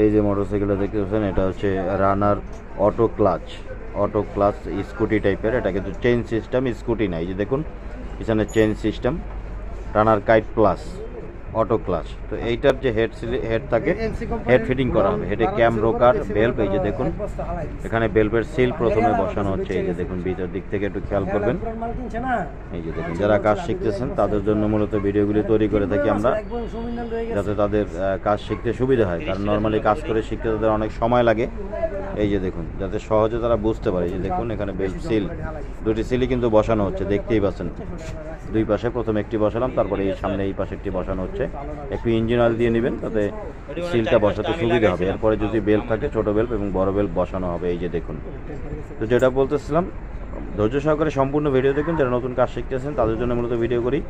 এই যে মোটরসাইকেলটা দেখতে পাচ্ছেন, এটা হচ্ছে Runner auto clutch auto clutch scooty টাইপের। এটা কিন্তু চেন সিস্টেম স্কুটি নাই। এই যে দেখুন, পিছনে chain system Runner kite plus auto clutch তো এইটার যে হেড হেড থাকে হেড ফিটিং করা হবে। হেডে ক্যাম রোকার বেল্ট এই যে দেখুন এখানে বেল্পের সিল প্রথমে বসানো হচ্ছে এই যে দেখুন ভিতর দিক থেকে একটু খেয়াল করবেন। এই যে দেখুন যারা কাজ শিখতেছেন তাদের জন্য মূলত ভিডিওগুলি তৈরি করে থাকি আমরা যাতে তাদের কাজ শিখতে সুবিধা হয়। কারণ নর্মালি কাজ করে শিখতে তাদের অনেক সময় লাগে। এই যে দেখুন যাতে সহজে তারা বুঝতে পারে। এই যে দেখুন এখানে বেল্ট সিল দুটি সিলই কিন্তু বসানো হচ্ছে দেখতেই পাচ্ছেন। দুই পাশে প্রথমে একটি বসালাম তারপরে এই সামনে এই পাশে একটি বসানো হচ্ছে। একটু ইঞ্জিন অয়েল দিয়ে নেবেন, তাতে সিলটা বসাতে সুবিধা হবে। এরপরে যদি বেল্ট থাকে, ছোট বেল্ট এবং বড় বেল্ট বসানো হবে, এই যে দেখুন। তো যেটা বলতেছিলাম, ধৈর্য সহকারে সম্পূর্ণ ভিডিও দেখুন, যারা নতুন কাজ শিখতেছেন তাদের জন্য মূলত ভিডিও করি।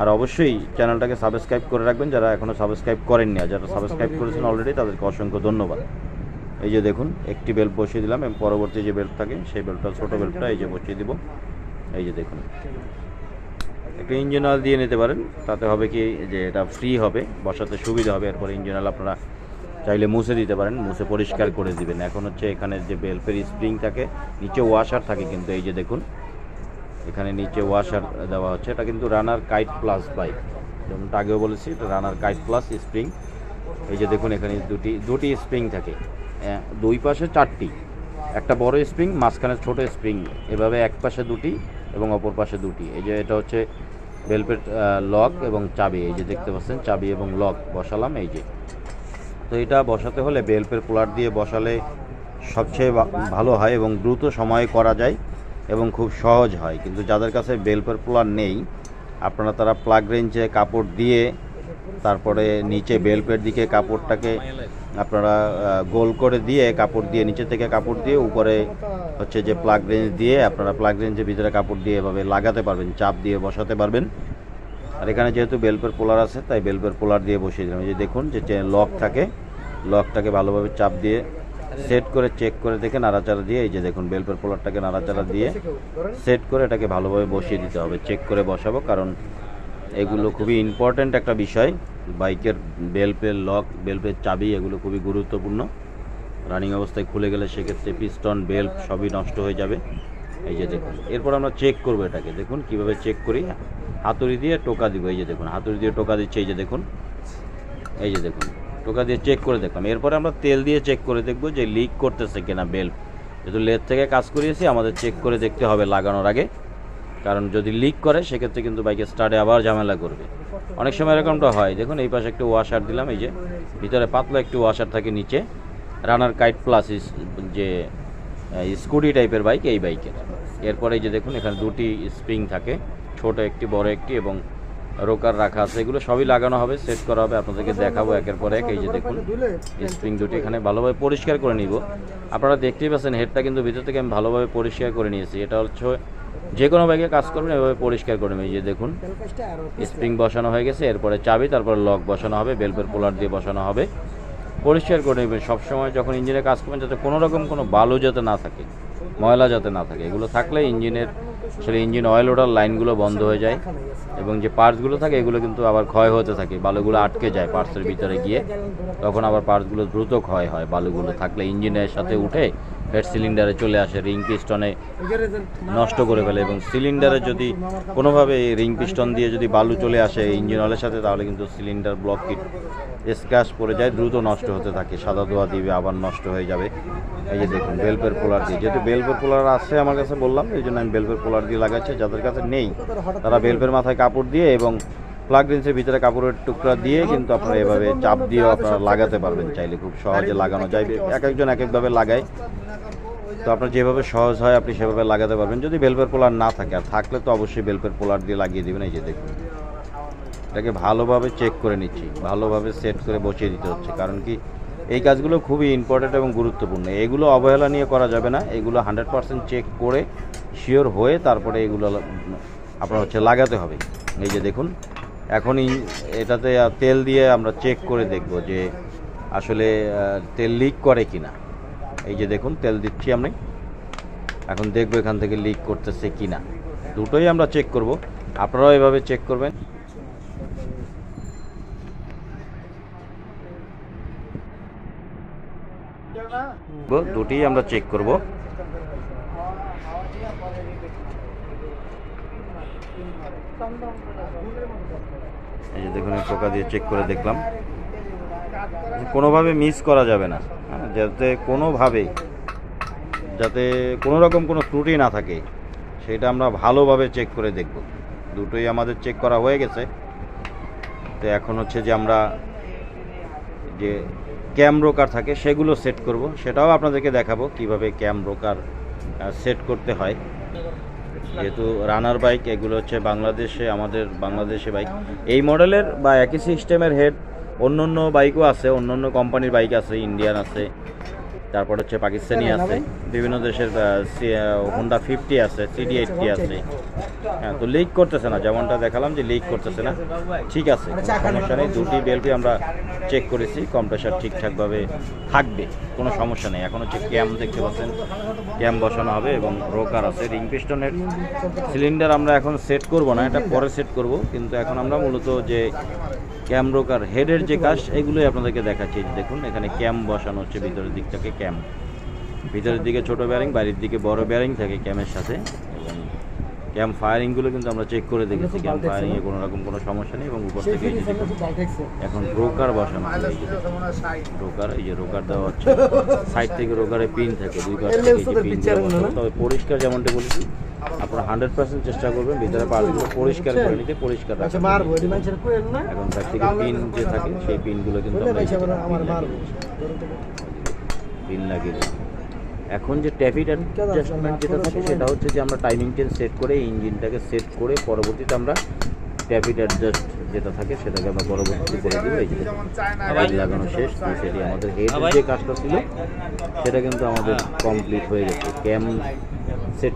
আর অবশ্যই চ্যানেলটাকে সাবস্ক্রাইব করে রাখবেন, যারা এখনও সাবস্ক্রাইব করেননি। আর যারা সাবস্ক্রাইব করেছেন অলরেডি তাদেরকে অসংখ্য ধন্যবাদ। এই যে দেখুন, একটি বেল্ট বসিয়ে দিলাম এবং পরবর্তী যে বেল্ট থাকে, সেই বেল্টটা ছোটো বেল্টটা এই যে বসিয়ে দিব। এই যে দেখুন। একটু ইঞ্জিন অয়েল দিয়ে নিতে পারেন তাতে হবে কি যে এটা ফ্রি হবে বসাতে সুবিধা হবে এরপরে ইঞ্জিন অয়েল আপনারা চাইলে মুছে দিতে পারেন মুছে পরিষ্কার করে দিবেন। এখন হচ্ছে এখানে যে বেলফের স্প্রিং থাকে নিচে ওয়াশার থাকে কিন্তু এই যে দেখুন এখানে নিচে ওয়াশার দেওয়া হচ্ছে এটা কিন্তু রানার কাইট প্লাস বাইক যেমনটা আগেও বলেছি এটা রানার কাইট প্লাস স্প্রিং এই যে দেখুন এখানে দুটি দুটি স্প্রিং থাকে। আহ, দুই পাশে চারটি। একটা বড় স্প্রিং মাঝখানে ছোট স্প্রিং এভাবে এক পাশে দুটি এবং অপর পাশে দুটি। এই যে এটা হচ্ছে বেলপেট লক এবং চাবি, এই যে দেখতে পাচ্ছেন, চাবি এবং লক বসালাম, এই যে। তো এটা বসাতে হলে বেলপের পোলার দিয়ে বসালে সবচেয়ে ভালো হয় এবং দ্রুত সময়ে করা যায় এবং খুব সহজ হয়। কিন্তু যাদের কাছে বেলপের পোলার নেই, আপনারা তারা প্লাগ রেঞ্জে কাপড় দিয়ে তারপরে নিচে বেল্পের দিকে কাপড়টাকে আপনারা গোল করে দিয়ে কাপড় দিয়ে, নিচে থেকে কাপড় দিয়ে উপরে হচ্ছে যে প্লাগ রেঞ্জ দিয়ে আপনারা প্লাগ রেঞ্জের ভিতরে কাপড় দিয়ে এভাবে লাগাতে পারবেন, চাপ দিয়ে বসাতে পারবেন। আর এখানে যেহেতু বেল্পের পোলার আছে, তাই বেল্পের পোলার দিয়ে বসিয়ে দিলাম। যে দেখুন যে লক থাকে, লকটাকে ভালোভাবে চাপ দিয়ে সেট করে চেক করে দেখে নাড়াচাড়া দিয়ে, এই যে দেখুন বেল্পের পোলারটাকে নাড়াচাড়া দিয়ে সেট করে এটাকে ভালোভাবে বসিয়ে দিতে হবে। চেক করে বসাবো, কারণ এগুলো খুবই ইম্পর্ট্যান্ট একটা বিষয়। বাইকের বেল্পের লক বেল্পের চাবি এগুলো খুবই গুরুত্বপূর্ণ। রানিং অবস্থায় খুলে গেলে সেক্ষেত্রে পিস্টন বেল্ট সবই নষ্ট হয়ে যাবে। এই যে দেখুন, এরপর আমরা চেক করব এটাকে। দেখুন কীভাবে চেক করি? হাতুড়ি দিয়ে টোকা দিব। এই যে দেখুন, হাতুড়ি দিয়ে টোকা দিচ্ছে। এই যে দেখুন, এই যে দেখুন, টোকা দিয়ে চেক করে দেখলাম। এরপরে আমরা তেল দিয়ে চেক করে দেখব যে লিক করতেছে কিনা বেল্ট যেহেতু লেদ থেকে কাজ করিয়েছি, আমাদের চেক করে দেখতে হবে লাগানোর আগে। কারণ যদি লিক করে, সেক্ষেত্রে কিন্তু বাইকে স্টার্টে আবার ঝামেলা করবে। অনেক সময় এরকমটা হয়। দেখুন, এই পাশে একটু ওয়াশার দিলাম, এই যে ভিতরে পাতলা একটু ওয়াশার থাকে নিচে। রানার কাইট প্লাস যে স্কুটি টাইপের বাইক এই বাইকের এরপরে যে দেখুন, এখানে দুটি স্প্রিং থাকে। ছোট একটি, বড় একটি এবং রোকার রাখা আছে। এগুলো সবই লাগানো হবে সেট করা হবে। আপনাদেরকে দেখাবো একের পর এক। এই যে দেখুন স্প্রিং দুটি এখানে ভালোভাবে পরিষ্কার করে নিব। আপনারা দেখতেই পাচ্ছেন হেডটা কিন্তু ভিতর থেকে আমি ভালোভাবে পরিষ্কার করে নিয়েছি। এটা হচ্ছে যে কোনো ব্যাগে কাজ করবেন, এভাবে পরিষ্কার করে এই যে দেখুন। স্প্রিং বসানো হয়ে গেছে, এরপরে চাবি, তারপরে লক বসানো হবে, বেলপের পোলার দিয়ে বসানো হবে। পরিষ্কার করে নেবেন। সবসময় যখন ইঞ্জিনে কাজ করবেন, যাতে কোনো রকম কোনো বালু যাতে না থাকে, ময়লা যাতে না থাকে, এগুলো থাকলে ইঞ্জিনের আসলে ইঞ্জিন অয়েল ওঠার লাইনগুলো বন্ধ হয়ে যায় এবং যে পার্টসগুলো থাকে, এগুলো কিন্তু আবার ক্ষয় হতে থাকে। বালুগুলো আটকে যায় পার্টসের ভিতরে গিয়ে। তখন আবার পার্টসগুলো দ্রুত ক্ষয় হয় বালুগুলো থাকলে। ইঞ্জিনের সাথে উঠে হেড সিলিন্ডারে চলে আসে রিং পিস্টনে নষ্ট করে ফেলে এবং সিলিন্ডারে যদি কোনোভাবে রিং পিস্টন দিয়ে যদি বালু চলে আসে ইঞ্জিন অয়েলের সাথে, তাহলে কিন্তু সিলিন্ডার ব্লক কিট স্ক্র্যাচ পড়ে যায়, দ্রুত নষ্ট হতে থাকে। সাদা ধোয়া দিবে, আবার নষ্ট হয়ে যাবে। এই যে দেখুন, বেলপের পোলার দিয়ে। যেহেতু বেলপের পোলার আছে আমার কাছে বললাম, এই জন্য আমি বেলপের পোলার দিয়ে লাগাচ্ছি যাদের কাছে নেই, তারা বেলপের মাথায় কাপড় দিয়ে এবং প্লাগ রিন্সের ভিতরে কাপড়ের টুকরা দিয়ে কিন্তু আপনারা এভাবে চাপ দিয়েও আপনারা লাগাতে পারবেন চাইলে। খুব সহজে লাগানো যায়। এক একজন এক একভাবে লাগায়। তো আপনার যেভাবে সহজ হয়, আপনি সেভাবে লাগাতে পারবেন। যদি বেলপের পোলার না থাকে, আর থাকলে তো অবশ্যই বেলপের পোলার দিয়ে লাগিয়ে দেবেন। এই যে দেখুন। এটাকে ভালোভাবে চেক করে নিচ্ছি, ভালোভাবে সেট করে বসিয়ে দিতে হচ্ছে। কারণ কি, এই কাজগুলো খুবই ইম্পর্ট্যান্ট এবং গুরুত্বপূর্ণ। এগুলো অবহেলা নিয়ে করা যাবে না, এগুলো হান্ড্রেড পার্সেন্ট চেক করে শিওর হয়ে তারপরে এগুলো আপনার হচ্ছে লাগাতে হবে। এই যে দেখুন, এখনই এটাতে তেল দিয়ে আমরা চেক করে দেখব যে আসলে তেল লিক করে কি না এই যে দেখুন, তেল দিচ্ছি আমি। এখন দেখব এখান থেকে লিক করতেছে কি না দুটোই আমরা চেক করব। আপনারাও এভাবে চেক করবেন। দুটিই আমরা চেক করব। এই যে দেখুন পোকা দিয়ে চেক করে দেখলাম। কোনোভাবে মিস করা যাবে না হ্যাঁ, যাতে কোনোভাবে যাতে কোনো রকম কোনো ত্রুটি না থাকে সেটা আমরা ভালোভাবে চেক করে দেখব। দুটোই আমাদের চেক করা হয়ে গেছে। তো এখন হচ্ছে যে আমরা যে ক্যাম ব্রোকার থাকে, সেগুলো সেট করব। সেটাও আপনাদেরকে দেখাবো কীভাবে ক্যাম ব্রোকার সেট করতে হয়। যেহেতু রানার বাইক এগুলো হচ্ছে বাংলাদেশে, আমাদের বাংলাদেশে বাইক এই মডেলের বা একই সিস্টেমের হেড অন্য অন্য বাইকও আছে অন্য অন্য কোম্পানির বাইক আছে ইন্ডিয়ান আছে। তারপর হচ্ছে পাকিস্তানি আছে। বিভিন্ন দেশের হোন্ডা ফিফটি আছে সিডি এইটটি আছে। হ্যাঁ তো লিক করতেছে না যেমনটা দেখালাম যে লিক করতেছে না। ঠিক আছে সমস্যা নেই দুটি বেল্টই আমরা চেক করেছি কম্প্রেসার ঠিকঠাকভাবে থাকবে কোনো সমস্যা নেই। এখন হচ্ছে ক্যাম দেখতে পাচ্ছেন ক্যাম বসানো হবে এবং রোকার আছে। রিং পিস্টনের সিলিন্ডার আমরা এখন সেট করব না এটা পরে সেট করব কিন্তু এখন আমরা মূলত যে ক্যাম রোকার হেডের যে কাজ এগুলোই আপনাদেরকে দেখাচ্ছি। দেখুন এখানে ক্যাম বসানো হচ্ছে ভিতরের দিক থেকে ক্যাম। ভিতরের দিকে ছোট ব্যারিং বাইরের দিকে বড় ব্যারিং থাকে ক্যামের সাথে। এবং ক্যাম ফায়ারিংগুলো কিন্তু আমরা চেক করে দেখেছি। ক্যাম ফায়ারিংয়ে কোনো রকম কোনো সমস্যা নেই এবং উপর থেকে এখন রোকার বসানো হবে এই যে রোকার এই যে রোকার দেওয়া হচ্ছে। সাইড থেকে রোকারে পিন থাকে দুই পাশ থেকে পিন তবে পরিষ্কার যেমনটা বলেছি আপনারা হান্ড্রেড পার্সেন্ট চেষ্টা করবেন ভিতরে পার্টগুলো পরিষ্কার করে নিতে পরিষ্কার আচ্ছা রাখবেন এখন সাইড থেকে পিন যে থাকে সেই পিনগুলো কিন্তু পিন লাগিয়ে মারবো দিই। পিন লাগিয়ে দিই। এখন যে ট্যাফিট অ্যাডজাস্টমেন্ট যেটা থাকে সেটা হচ্ছে যে আমরা টাইমিং চেন সেট করে ইঞ্জিনটাকে সেট করে পরবর্তীতে আমরা ট্যাফিট অ্যাডজাস্ট যেটা থাকে সেটাকে আমরা পরবর্তীতে করে দিব। এই যে লাইট লাগানো শেষ তো সেটি আমাদের হেড যে কাজটা ছিল সেটা কিন্তু আমাদের কমপ্লিট হয়ে গেছে। ক্যাম সেট